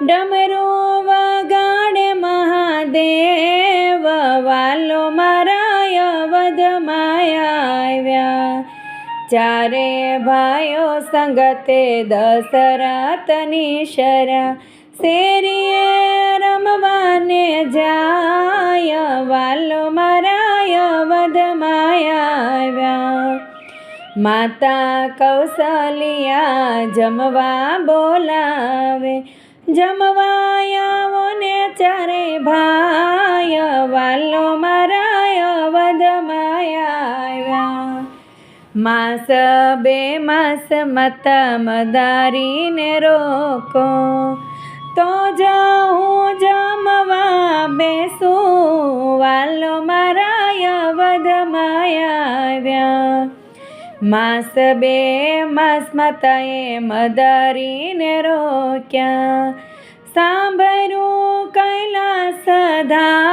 ડમરો વગાડે મહાદેવ, વાલો મારા અવધમાં આવ્યા ચારે ભાઈઓ સંગતે દશરાતની શરા શેરીએ રમવાને જાય, વાલો મારા અવધમાં આવ્યા માતા કૌશલિયા જમવા બોલાવે જમવાયાઓ ને ચારે ભાય વાલો મારા અવધમાં આવ્યા માસ બે માસ મત મદારીને રોકો. તો જાઉં જમવા બેસું, વાલો મારાય આવ્યા માસ બે માસ માતાએ મદારીને રોક્યા. સાંભળ્યું કૈલાસ ધા